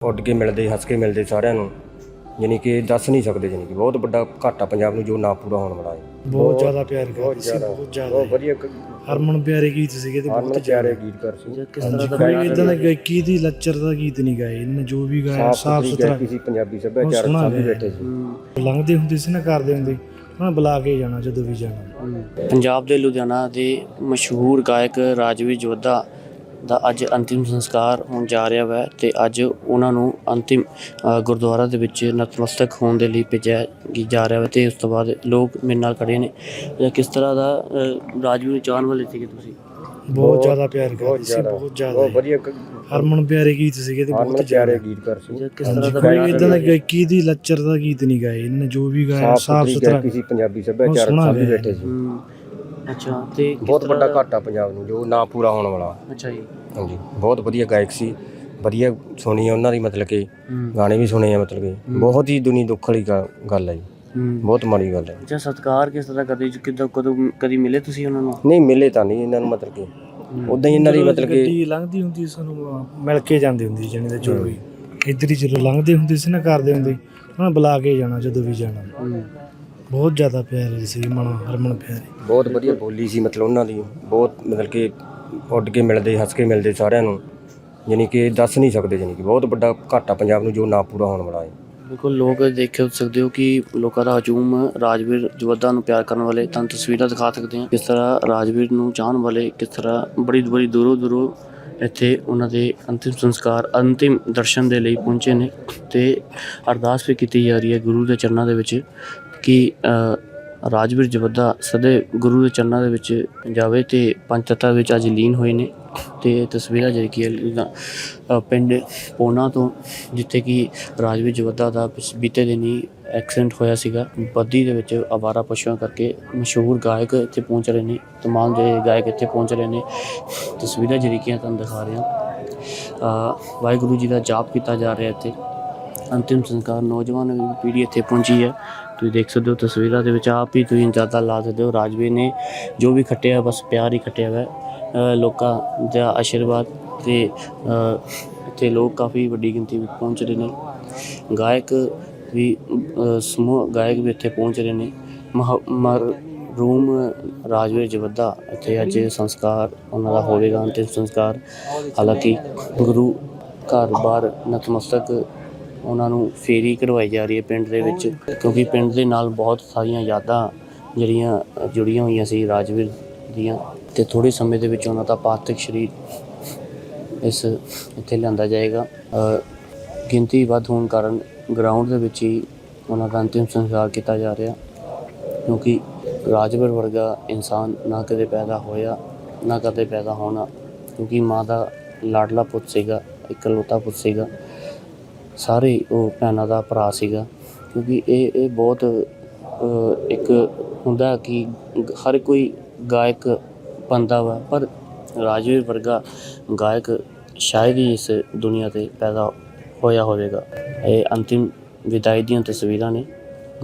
ਉੱਡ ਕੇ ਮਿਲਦੇ ਹੱਸ ਕੇ ਮਿਲਦੇ ਸਾਰਿਆਂ ਨੂੰ ਯਾਨੀ ਕਿ ਦੱਸ ਨਹੀਂ ਸਕਦੇ ਯਾਨੀ ਕਿ ਬਹੁਤ ਵੱਡਾ ਘਾਟਾ ਪੰਜਾਬ ਨੂੰ ਜੋ ਨਾ ਪੂਰਾ ਹੋਣ ਵਾਲਾ ਹੈ। ਬਹੁਤ ਜ਼ਿਆਦਾ ਪਿਆਰ ਬਹੁਤ ਕਰਦੇ ਸੀ ਜ਼ਿਆਦਾ ਬਹੁਤ ਜ਼ਿਆਦਾ ਬਹੁਤ ਵਧੀਆ ਹਰਮਨ ਪਿਆਰੇ ਗੀਤ ਸੀਗੇ ਤੇ ਹਰਮਨ ਬਹੁਤ ਪਿਆਰੇ ਗੀਤਕਾਰ ਸੀ। ਕਿਸ ਤਰ੍ਹਾਂ ਦਾ ਕੋਈ ਇਦਾਂ ਦਾ ਗਾਇਕੀ ਦੀ ਲੱਚਰ ਦਾ ਗੀਤ ਨਹੀਂ ਗਾਏ ਇਹਨੇ ਜੋ ਵੀ ਗਾਇਆ ਸਾਫ਼ ਸੁਥਰਾ ਕਿਸੇ ਪੰਜਾਬੀ ਸੱਭਿਆਚਾਰ ਸਭ ਗਾਇਆ। ਬੈਠੇ ਸੀ। ਲੰਘਦੇ ਹੁੰਦੇ ਸੀ ਨਾ ਕਰਦੇ ਹੁੰਦੇ ਉਹਨਾਂ ਬੁਲਾ ਕੇ ਜਾਣਾ ਜਦੋਂ ਵੀ ਜਾਣਾ। ਪੰਜਾਬ ਦੇ ਲੁਧਿਆਣਾ ਦੇ ਮਸ਼ਹੂਰ ਗਾਇਕ ਰਾਜਵੀਰ ਜੋਧਾ ਦਾ ਅੱਜ ਅੰਤਿਮ ਸੰਸਕਾਰ ਹੋਣ ਜਾ ਰਿਹਾ ਹੈ ਤੇ ਅੱਜ ਉਹਨਾਂ ਨੂੰ ਅੰਤਿਮ ਗੁਰਦੁਆਰਾ ਦੇ ਵਿੱਚ ਨਤਮਸਤਕ ਹੋਣ ਦੇ ਲਈ ਭੇਜਿਆ ਜਾ ਰਿਹਾ ਹੈ ਤੇ ਉਸ ਤੋਂ ਬਾਅਦ ਲੋਕ ਮੇਰੇ ਨਾਲ ਖੜੇ ਨੇ। ਜਾਂ ਕਿਸ ਤਰ੍ਹਾਂ ਦਾ ਰਾਜਵੀਰ ਨੂੰ ਚਾਹਣ ਵਾਲੇ ਸੀਗੇ ਤੁਸੀਂ? ਬਹੁਤ ਜ਼ਿਆਦਾ ਪਿਆਰ ਬਹੁਤ ਕਰਦੇ ਸੀ ਜ਼ਿਆਦਾ। ਬਹੁਤ ਬਹੁਤ ਜ਼ਿਆਦਾ ਵਧੀਆ ਹਰਮਨ ਪਿਆਰੇ ਗੀਤ ਸੀਗੇ ਤੇ ਬਹੁਤ ਪਿਆਰੇ ਗੀਤਕਾਰ ਸੀ। ਜਾਂ ਕਿਸ ਤਰ੍ਹਾਂ ਦਾ ਕੋਈ ਇਦਾਂ ਦਾ ਗਾਇਕੀ ਦੀ ਲੱਚਰ ਦਾ ਗੀਤ ਨਹੀਂ ਗਾਏ। ਇਹਨੇ ਜੋ ਵੀ ਗਾਇਆ ਸਾਫ਼ ਸੁਥਰੀ ਕਿਸੇ ਪੰਜਾਬੀ ਸੱਭਿਆਚਾਰ ਗਾਇਆ। ਬੈਠੇ ਸੀ। ਅੱਛਾ ਤੇ ਕਿਸ ਬਹੁਤ ਤਰ੍ਹਾਂ ਵੱਡਾ ਦਾ- ਘਾਟਾ ਪੰਜਾਬ ਨੂੰ ਜੋ ਨਾ ਪੂਰਾ ਹੋਣ ਵਾਲਾ। ਅੱਛਾ ਜੀ। ਹਾਂਜੀ ਬਹੁਤ ਵਧੀਆ ਗਾਇਕ ਸੀ। ਵਧੀਆ ਸੁਣੀ ਆ ਉਹਨਾਂ ਦੀ ਮਤਲਬ ਕਿ ਗਾਣੇ ਵੀ ਸੁਣੇ ਆ ਮਤਲਬ ਕਿ ਬਹੁਤ ਹੀ ਦੁਨੀ ਦੁੱਖ ਵਾਲੀ ਗਾ- ਗੱਲ ਹੈ ਜੀ। ਬਹੁਤ ਮਾੜੀ ਗੱਲ ਹੈ ਅੱਛਾ ਸਤਿਕਾਰ ਕਿਸ ਤਰ੍ਹਾਂ ਕਰਦੇ? ਜੀ? ਕਿੱਦਾਂ ਕਦੋਂ ਕਦੀ ਮਿਲੇ ਤੁਸੀਂ ਉਹਨਾਂ ਨੂੰ? ਨਹੀਂ ਮਿਲੇ ਤਾਂ ਨਹੀਂ ਇਹਨਾਂ ਨੂੰ ਮਤਲਬ ਕਿ ਉਦਾਂ ਹੀ ਇਹਨਾਂ ਦੀ ਮਤਲਬ ਕਿ ਗੱਡੀ ਲੰਘਦੀ ਹੁੰਦੀ ਸੀ ਸਾਨੂੰ ਮਿਲ ਕੇ ਜਾਂਦੀ ਹੁੰਦੀ ਸੀ ਜਣੇ ਦੇ ਜੋ ਵੀ। ਇੱਧਰ ਹੀ ਜਦੋਂ ਲੰਘਦੇ ਹੁੰਦੇ ਸੀ ਨਾ ਕਰਦੇ ਹੁੰਦੇ ਉਹਨਾਂ ਬੁਲਾ ਕੇ ਜਾਣਾ ਜਦੋਂ ਵੀ ਜਾਣਾ। ਬਹੁਤ ਜ਼ਿਆਦਾ ਪਿਆਰੇ ਸੀ ਮਨ ਹਰਮਨ ਪਿਆਰੇ। ਬਹੁਤ ਵਧੀਆ ਬੋਲੀ ਸੀ ਮਤਲਬ ਉਹਨਾਂ ਦੀ। ਬਹੁਤ ਮਤਲਬ ਕਿ ਉੱਡ ਕੇ ਮਿਲਦੇ ਹੱਸ ਕੇ ਮਿਲਦੇ ਸਾਰਿਆਂ ਨੂੰ। ਯਾਨੀ ਕਿ ਦੱਸ ਨਹੀਂ ਸਕਦੇ ਯਾਨੀ ਕਿ ਬਹੁਤ ਵੱਡਾ ਘਾਟਾ ਪੰਜਾਬ ਨੂੰ ਜੋ ਨਾ ਪੂਰਾ ਹੋਣ ਵਾਲਾ ਹੈ। ਬਿਲਕੁਲ ਲੋਕ ਦੇਖ ਸਕਦੇ ਹੋ ਕਿ ਲੋਕਾਂ ਦਾ ਹਜੂਮ ਰਾਜਵੀਰ ਜਵੱਦਾ ਨੂੰ ਪਿਆਰ ਕਰਨ ਵਾਲੇ ਤਾਂ ਤਸਵੀਰਾਂ ਦਿਖਾ ਸਕਦੇ ਹਾਂ। ਕਿਸ ਤਰ੍ਹਾਂ ਰਾਜਵੀਰ ਨੂੰ ਚਾਹਣ ਵਾਲੇ ਕਿਸ ਤਰ੍ਹਾਂ ਬੜੀ ਬੜੀ ਦੂਰੋਂ ਦੂਰੋਂ ਇੱਥੇ ਉਹਨਾਂ ਦੇ ਅੰਤਿਮ ਸੰਸਕਾਰ ਅੰਤਿਮ ਦਰਸ਼ਨ ਦੇ ਲਈ ਪਹੁੰਚੇ ਨੇ। ਤੇ ਅਰਦਾਸ ਵੀ ਕੀਤੀ ਜਾ ਰਹੀ ਹੈ ਗੁਰੂ ਦੇ ਚਰਨਾਂ ਦੇ ਵਿੱਚ। ਕਿ ਰਾਜਵੀਰ ਜਵੱਦਾ ਸਦੇ ਗੁਰੂ ਦੇ ਚਰਨਾਂ ਦੇ ਵਿੱਚ ਜਾਵੇ ਤੇ ਪੰਜ ਤੱਤਾਂ ਵਿੱਚ ਅੱਜ ਲੀਨ ਹੋਏ ਨੇ ਤੇ ਤਸਵੀਰਾਂ ਜਿਹੜੀ ਕਿ ਪਿੰਡ ਪੋਨਾ ਤੋਂ, ਜਿੱਥੇ ਕਿ ਰਾਜਵੀਰ ਜਵੱਦਾ ਦਾ ਪਿਛ- ਬੀਤੇ ਦਿਨੀ ਐਕਸੀਡੈਂਟ ਹੋਇਆ ਸੀਗਾ। ਬੱਦੀ ਦੇ ਵਿੱਚ ਆਵਾਰਾ ਪਸ਼ੂਆਂ ਕਰਕੇ ਮਸ਼ਹੂਰ ਗਾਇਕ ਇੱਥੇ ਪਹੁੰਚ ਰਹੇ ਨੇ, ਤਮਾਮ ਜਿਹੜੇ ਗਾਇਕ ਇੱਥੇ ਪਹੁੰਚ ਰਹੇ ਨੇ। ਤਸਵੀਰਾਂ ਜਿਹੜੀ ਕਿ ਤੁਹਾਨੂੰ ਦਿਖਾ ਰਿਹਾ। ਹਾਂ ਵਾਹਿਗੁਰੂ ਜੀ ਦਾ ਜਾਪ ਕੀਤਾ ਜਾ ਰਿਹਾ ਇੱਥੇ। ਅੰਤਿਮ ਸੰਸਕਾਰ ਨੌਜਵਾਨ ਪੀੜ੍ਹੀ ਇੱਥੇ ਪਹੁੰਚੀ ਹੈ। ਤੁਸੀਂ ਦੇਖ ਸਕਦੇ ਹੋ ਤਸਵੀਰਾਂ ਦੇ ਵਿੱਚ ਆਪ ਹੀ ਤੁਸੀਂ ਜ਼ਿਆਦਾ ਲਾ ਸਕਦੇ ਹੋ। ਰਾਜਵੀਰ ਨੇ ਜੋ ਵੀ ਖੱਟਿਆ ਬਸ ਪਿਆਰ ਹੀ ਖੱਟਿਆ ਹੋਇਆ। ਹੈ। ਲੋਕਾਂ ਦਾ ਆਸ਼ੀਰਵਾਦ ਤੇ ਇੱਥੇ ਲੋਕ ਕਾਫੀ ਵੱਡੀ ਗਿਣਤੀ ਵਿੱਚ ਪਹੁੰਚ ਰਹੇ ਨੇ। ਗਾਇਕ ਵੀ ਸਮੂਹ ਗਾਇਕ ਵੀ ਇੱਥੇ ਪਹੁੰਚ ਰਹੇ ਨੇ। ਮਰੂਮ ਰਾਜਵੀਰ ਜਵੱਦਾ ਇੱਥੇ ਅੱਜ ਸੰਸਕਾਰ ਉਹਨਾਂ ਦਾ ਹੋਵੇਗਾ, ਅੰਤਿਮ ਸੰਸਕਾਰ। ਹਾਲਾਂਕਿ ਗੁਰੂ ਘਰ ਬਾਹਰ ਨਤਮਸਤਕ ਉਹਨਾਂ ਨੂੰ ਫੇਰੀ ਕਰਵਾਈ ਜਾ ਰਹੀ ਹੈ ਪਿੰਡ ਦੇ ਵਿੱਚ, ਕਿਉਂਕਿ ਪਿੰਡ ਦੇ ਨਾਲ ਬਹੁਤ ਸਾਰੀਆਂ ਯਾਦਾਂ ਜਿਹੜੀਆਂ ਜੁੜੀਆਂ ਹੋਈਆਂ ਸੀ ਰਾਜਵੀਰ ਦੀਆਂ ਤੇ ਥੋੜੇ ਸਮੇਂ ਦੇ ਵਿੱਚ ਉਹਨਾਂ ਦਾ ਪਾਰਥਿਵ ਸ਼ਰੀਰ ਇਸ ਇੱਥੇ ਲਿਆਂਦਾ ਜਾਏਗਾ। ਗਿਣਤੀ ਵੱਧ ਹੋਣ ਕਾਰਨ ਗਰਾਊਂਡ ਦੇ ਵਿੱਚ ਹੀ ਉਹਨਾਂ ਦਾ ਅੰਤਿਮ ਸੰਸਕਾਰ ਕੀਤਾ ਜਾ ਰਿਹਾ, ਕਿਉਂਕਿ ਰਾਜਵੀਰ ਵਰਗਾ ਇਨਸਾਨ ਨਾ ਕਦੇ ਪੈਦਾ ਹੋਇਆ, ਨਾ ਕਦੇ ਪੈਦਾ ਹੋਣਾ, ਕਿਉਂਕਿ ਮਾਂ ਦਾ ਲਾਡਲਾ ਪੁੱਤ ਸੀਗਾ, ਇਕਲੌਤਾ ਪੁੱਤ ਸੀਗਾ। ਸਾਰੇ ਉਹ ਭੈਣਾਂ ਦਾ ਭਰਾ ਸੀਗਾ, ਕਿਉਂਕਿ ਇਹ ਇਹ ਬਹੁਤ ਇੱਕ ਹੁੰਦਾ ਕਿ ਹਰ ਕੋਈ ਗਾਇਕ ਬਣਦਾ ਵਾ, ਪਰ ਰਾਜਵੀਰ ਵਰਗਾ ਗਾਇਕ ਸ਼ਾਇਦ ਹੀ ਇਸ ਦੁਨੀਆ ਤੇ ਪੈਦਾ ਹੋਇਆ ਹੋਵੇਗਾ। ਇਹ ਅੰਤਿਮ ਵਿਦਾਈ ਦੀਆਂ ਤਸਵੀਰਾਂ ਨੇ,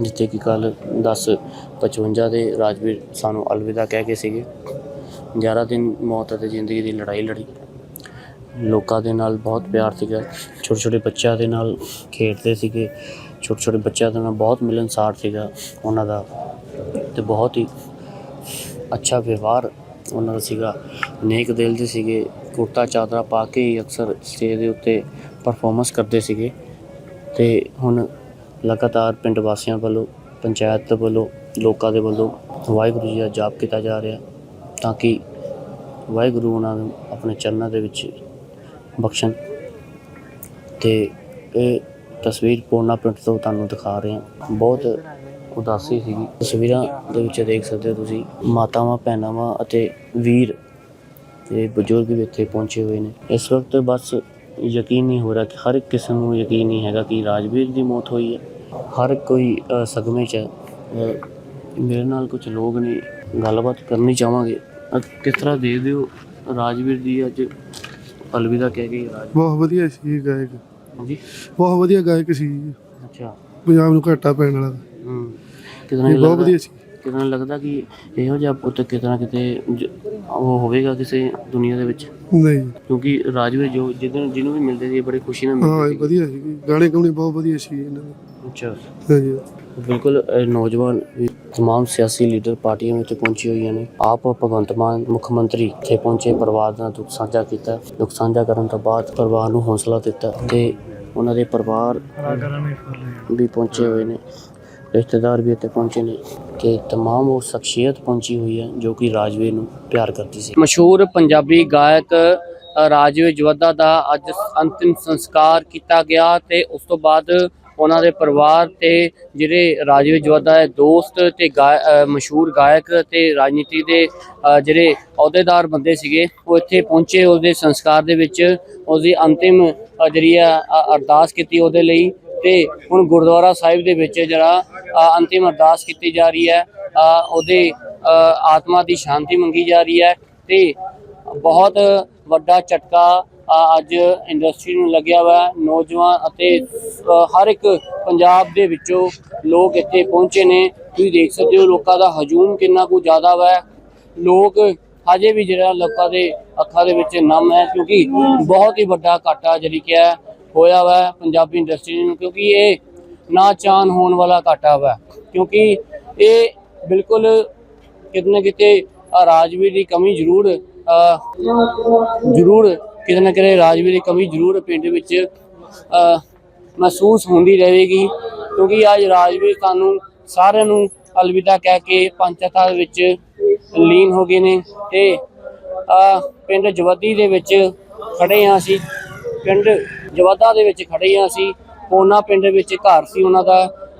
ਜਿੱਥੇ ਕਿ ਕੱਲ 10:55 ਦੇ ਰਾਜਵੀਰ ਸਾਨੂੰ ਅਲਵਿਦਾ ਕਹਿ ਕੇ ਸੀਗੇ 11 ਦਿਨ ਮੌਤ ਅਤੇ ਜ਼ਿੰਦਗੀ ਦੀ ਲੜਾਈ ਲੜੀ। ਲੋਕਾਂ ਦੇ ਨਾਲ ਬਹੁਤ ਪਿਆਰ ਸੀਗਾ। ਛੋਟੇ ਛੋਟੇ ਬੱਚਿਆਂ ਦੇ ਨਾਲ ਖੇਡਦੇ ਸੀਗੇ। ਛੋਟੇ ਛੋਟੇ ਬੱਚਿਆਂ ਦੇ ਨਾਲ ਬਹੁਤ ਮਿਲਨਸਾਰ ਸੀਗਾ ਉਹਨਾਂ ਦਾ ਤੇ ਬਹੁਤ ਹੀ ਅੱਛਾ ਵਿਵਹਾਰ ਉਹਨਾਂ ਦਾ ਸੀਗਾ। ਨੇਕ ਦਿਲ ਦੇ ਸੀਗੇ। ਕੁਰਤਾ ਚਾਦਰਾ ਪਾ ਕੇ ਹੀ ਅਕਸਰ ਸਟੇਜ ਦੇ ਉੱਤੇ ਪਰਫਾਰਮੈਂਸ ਕਰਦੇ ਸੀਗੇ। ਤੇ ਹੁਣ ਲਗਾਤਾਰ ਪਿੰਡ ਵਾਸੀਆਂ ਵੱਲੋਂ, ਪੰਚਾਇਤ ਵੱਲੋਂ, ਲੋਕਾਂ ਦੇ ਵੱਲੋਂ ਵਾਹਿਗੁਰੂ ਜੀ ਦਾ ਜਾਪ ਕੀਤਾ ਜਾ ਰਿਹਾ। ਤਾਂ ਕਿ ਵਾਹਿਗੁਰੂ ਉਹਨਾਂ ਨੂੰ ਆਪਣੇ ਚਰਨਾਂ ਦੇ ਵਿੱਚ ਬਖਸ਼ਣ। ਤੇ ਇਹ ਤਸਵੀਰ ਪੂਰਨਾ ਪਿੰਡ ਤੋਂ ਤੁਹਾਨੂੰ ਦਿਖਾ ਰਹੇ ਹਾਂ। ਬਹੁਤ ਉਦਾਸੀ ਸੀਗੀ। ਤਸਵੀਰਾਂ ਦੇ ਵਿੱਚ ਦੇਖ ਸਕਦੇ ਹੋ ਤੁਸੀਂ ਮਾਤਾਵਾਂ ਭੈਣਾਵਾਂ ਅਤੇ ਵੀਰ ਤੇ ਬਜ਼ੁਰਗ ਵੀ ਇੱਥੇ ਪਹੁੰਚੇ ਹੋਏ ਨੇ। ਇਸ ਵਕਤ ਬਸ ਯਕੀਨ ਨਹੀਂ ਹੋ ਰਿਹਾ ਕਿ ਹਰ ਇੱਕ ਕਿਸੇ ਨੂੰ ਯਕੀਨ ਨਹੀਂ ਹੈਗਾ ਕਿ ਰਾਜਵੀਰ ਦੀ ਮੌਤ ਹੋਈ ਹੈ। ਹਰ ਕੋਈ ਅ, ਸਦਮੇ 'ਚ ਹੈ। ਮੇਰੇ ਨਾਲ ਕੁਝ ਲੋਕ ਨੇ। ਗੱਲਬਾਤ ਕਰਨੀ ਚਾਹਾਂਗੇ। ਕਿਸ ਤਰ੍ਹਾਂ ਦੇਖਦੇ ਹੋ ਰਾਜਵੀਰ ਦੀ ਅੱਜ ਅਲਵਿਦਾ ਕਹਿ ਗਈ ਰਾਜ ਬਹੁਤ ਵਧੀਆ ਸੀ ਗਾਇਕ। ਹਾਂਜੀ। ਬਹੁਤ ਵਧੀਆ ਗਾਇਕ ਸੀ। ਅੱਛਾ। ਪੰਜਾਬ ਨੂੰ ਘਾਟਾ ਪੈਣ ਵਾਲਾ। ਹੂੰ। ਕਿਦਾਂ ਇਹ ਬਹੁਤ ਵਧੀਆ ਸੀ। ਨਾ ਲੱਗਦਾ ਕਿ ਇਹੋ ਜਿਹਾ ਪੁੱਤ ਨਾ ਕਿਤੇ ਜ- ਉਹ ਹੋਵੇਗਾ ਕਿਸੇ ਦੁਨੀਆ ਦੇ ਵਿੱਚ। ਨਹੀਂ। ਕਿਉਂਕਿ ਰਾਜਵੀਰ ਜੋ ਜਿੱਦਣ ਜਿਹਨੂੰ ਵੀ ਮਿਲਦੇ ਸੀ ਬੜੀ ਖੁਸ਼ੀ ਨਾਲ ਹਾਂ ਮਿਲਦੇ ਇਹ ਵਧੀਆ ਸੀ। ਗਾਣੇ ਗਾਉਣੇ ਬਹੁਤ ਵਧੀਆ ਸੀ ਇਹਨਾਂ ਦੇ। ਸੀ ਅੱਛਾ ਹਾਂਜੀ ਬਿਲਕੁਲ ਅ, ਨੌਜਵਾਨ ਵੀ ਤਮਾਮ ਸਿਆਸੀ ਲੀਡਰ ਪਾਰਟੀਆਂ ਵਿੱਚ ਪਹੁੰਚੀ ਹੋਈਆਂ ਨੇ ਆਪ ਭਗਵੰਤ ਮਾਨ ਮੁੱਖ ਮੰਤਰੀ ਇੱਥੇ ਪਹੁੰਚੇ ਪਰਿਵਾਰ ਦਾ ਦੁੱਖ ਸਾਂਝਾ ਕੀਤਾ ਦੁੱਖ ਸਾਂਝਾ ਕਰਨ ਤੋਂ ਬਾਅਦ ਪਰਿਵਾਰ ਨੂੰ ਹੌਸਲਾ ਦਿੱਤਾ ਤੇ ਉਹਨਾਂ ਦੇ ਪਰਿਵਾਰ ਵੀ ਪਹੁੰਚੇ ਹੋਏ ਨੇ ਰਿਸ਼ਤੇਦਾਰ ਵੀ ਇੱਥੇ ਪਹੁੰਚੇ ਨੇ ਕਿ तमाम ਉਹ ਸ਼ਖਸੀਅਤ ਪਹੁੰਚੀ ਹੋਈ ਹੈ ਜੋ ਕਿ ਰਾਜਵੀਰ ਨੂੰ ਪਿਆਰ ਕਰਦੀ ਸੀ ਮਸ਼ਹੂਰ ਪੰਜਾਬੀ ਗਾਇਕ ਅ, ਰਾਜਵੀਰ ਜਵੱਦਾ ਦਾ ਅੱਜ ਅੰਤਿਮ ਸੰਸਕਾਰ ਕੀਤਾ ਗਿਆ ਤੇ ਉਸ ਤੋਂ ਬਾਅਦ ਉਹਨਾਂ ਦੇ ਪਰਿਵਾਰ ਤੇ ਜਿਹੜੇ ਰਾਜਵੀਰ ਜਵੱਦਾ ਦੇ ਦੋਸਤ ਤੇ ਗਾ- ਮਸ਼ਹੂਰ ਗਾਇਕ ਤੇ ਰਾਜਨੀਤੀ ਦੇ ਜਿਹੜੇ ਅਹੁਦੇਦਾਰ ਬੰਦੇ ਸੀਗੇ, ਉਹ ਇੱਥੇ ਪਹੁੰਚੇ ਉਹਦੇ ਸੰਸਕਾਰ ਦੇ ਵਿੱਚ। ਉਸਦੀ ਅੰਤਿਮ ਜਿਹੜੀ ਆ ਅਰਦਾਸ ਕੀਤੀ ਉਹਦੇ ਲਈ ਤੇ ਹੁਣ ਗੁਰਦੁਆਰਾ ਸਾਹਿਬ ਦੇ ਵਿੱਚ ਜਿਹੜਾ ਅੰਤਿਮ ਅਰਦਾਸ ਕੀਤੀ ਜਾ ਰਹੀ ਹੈ ਉਹਦੇ ਆਤਮਾ ਦੀ ਸ਼ਾਂਤੀ ਮੰਗੀ ਜਾ ਰਹੀ ਹੈ ਤੇ ਬਹੁਤ ਵੱਡਾ ਝਟਕਾ ਅੱਜ ਇੰਡਸਟਰੀ ਨੂੰ ਲੱਗਿਆ ਵਾ ਨੌਜਵਾਨ ਅਤੇ ਹਰ ਇੱਕ ਪੰਜਾਬ ਦੇ ਵਿੱਚੋਂ ਲੋਕ ਇੱਥੇ ਪਹੁੰਚੇ ਨੇ। ਤੁਸੀਂ ਦੇਖ ਸਕਦੇ ਹੋ ਲੋਕਾਂ ਦਾ ਹਜੂਮ ਕਿੰਨਾ ਕੁ ਜ਼ਿਆਦਾ ਵਾ। ਹੈ। ਲੋਕ ਹਜੇ ਵੀ ਜਿਹੜਾ ਲੋਕਾਂ ਦੇ ਅੱਖਾਂ ਦੇ ਵਿੱਚ ਨਮ ਹੈ ਕਿਉਂਕਿ ਬਹੁਤ ਹੀ ਵੱਡਾ ਘਾਟਾ ਜਿਹੜੀ ਕਿ ਹੈ ਹੋਇਆ ਵਾ ਪੰਜਾਬੀ ਇੰਡਸਟਰੀ ਨੂੰ ਕਿਉਂਕਿ ਇਹ ਨਾ ਚਾਨ ਹੋਣ ਵਾਲਾ ਘਾਟਾ ਵਾ। ਕਿਉਂਕਿ ਇਹ ਬਿਲਕੁਲ ਕਿਤੇ ਨਾ ਕਿਤੇ ਅ, ਰਾਜਵੀਰ ਦੀ ਕਮੀ ਜ਼ਰੂਰ ਜ਼ਰੂਰ ਕਿਤੇ ਨਾ ਕਿਤੇ ਰਾਜਵੀਰ ਦੀ ਕਮੀ ਜ਼ਰੂਰ ਪਿੰਡ ਵਿੱਚ ਮਹਿਸੂਸ ਹੁੰਦੀ ਰਹੇਗੀ। ਕਿਉਂਕਿ ਅੱਜ ਰਾਜਵੀਰ ਸਾਨੂੰ ਸਾਰਿਆਂ ਨੂੰ ਅਲਵਿਦਾ ਕਹਿ ਕੇ ਪੰਚਾਇਤਾਂ ਵਿੱਚ ਲੀਨ ਹੋ ਗਏ ਨੇ ਤੇ ਪਿੰਡ ਜਵੱਦੀ ਦੇ ਵਿੱਚ ਖੜੇ ਹਾਂ ਅਸੀਂ। ਪਿੰਡ ਜਵਾਦਾ ਦੇ ਵਿੱਚ ਖੜੇ ਹਾਂ ਅਸੀਂ। ਉਹਨਾਂ ਪਿੰਡ ਵਿੱਚ ਘਰ ਸੀ ਉਹਨਾਂ ਦਾ।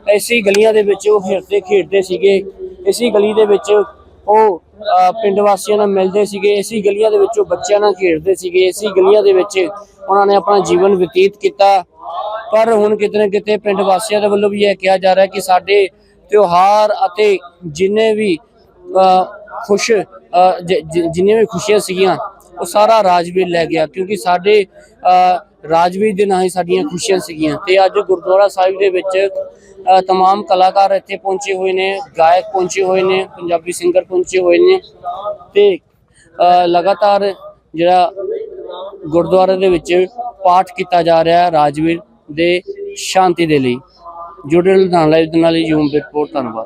ਐਸੀ ਗਲੀਆਂ ਦੇ ਵਿੱਚ ਉਹ ਖੇਡਦੇ ਖੇਡਦੇ ਸੀਗੇ। ਇਸੀ ਗਲੀ ਦੇ ਵਿੱਚ ਉਹ ਪਿੰਡ ਵਾਸੀਆਂ ਨਾਲ ਮਿਲਦੇ ਸੀਗੇ, ਇਸੀ ਗਲੀਆਂ ਦੇ ਵਿੱਚ ਉਹ ਬੱਚਿਆਂ ਨਾਲ ਖੇਡਦੇ ਸੀਗੇ, ਇਸੀ ਗਲੀਆਂ ਦੇ ਵਿੱਚ ਉਹਨਾਂ ਨੇ ਆਪਣਾ ਜੀਵਨ ਬਤੀਤ ਕੀਤਾ। ਪਰ ਹੁਣ ਕਿਤੇ ਨਾ ਕਿਤੇ ਪਿੰਡ ਵਾਸੀਆਂ ਦੇ ਵੱਲੋਂ ਵੀ ਇਹ ਕਿਹਾ ਜਾ ਰਿਹਾ ਕਿ ਸਾਡੇ ਤਿਉਹਾਰ ਅਤੇ ਜਿੰਨੇ ਵੀ ਖੁਸ਼ ਜਿੰਨੀਆਂ ਵੀ ਖੁਸ਼ੀਆਂ ਸੀਗੀਆਂ, ਉਹ ਸਾਰਾ ਰਾਜਵੀਰ ਲੈ ਗਿਆ। ਕਿਉਂਕਿ ਸਾਡੇ ਅ, ਰਾਜਵੀਰ ਦੇ ਨਾਲ ਹੀ ਸਾਡੀਆਂ ਖੁਸ਼ੀਆਂ ਸੀਗੀਆਂ ਤੇ ਅੱਜ ਗੁਰਦੁਆਰਾ ਸਾਹਿਬ ਦੇ ਵਿੱਚ ਅ, तमाम ਕਲਾਕਾਰ ਇੱਥੇ ਪਹੁੰਚੇ ਹੋਏ ਨੇ ਗਾਇਕ ਪਹੁੰਚੇ ਹੋਏ ਨੇ ਪੰਜਾਬੀ ਸਿੰਗਰ ਪਹੁੰਚੇ ਹੋਏ ਨੇ ਤੇ ਅ, ਲਗਾਤਾਰ ਜਿਹੜਾ ਗੁਰਦੁਆਰੇ ਦੇ ਵਿੱਚ ਪਾਠ ਕੀਤਾ ਜਾ ਰਿਹਾ ਹੈ ਰਾਜਵੀਰ ਦੇ ਸ਼ਾਂਤੀ ਦੇ ਲਈ ਜੁੜੇ ਲੁਧਿਆਣਾ ਲਾਈਵ ਦੇ ਨਾਲ ਯੂਮ ਰਿਪੋਰਟ ਧੰਨਵਾਦ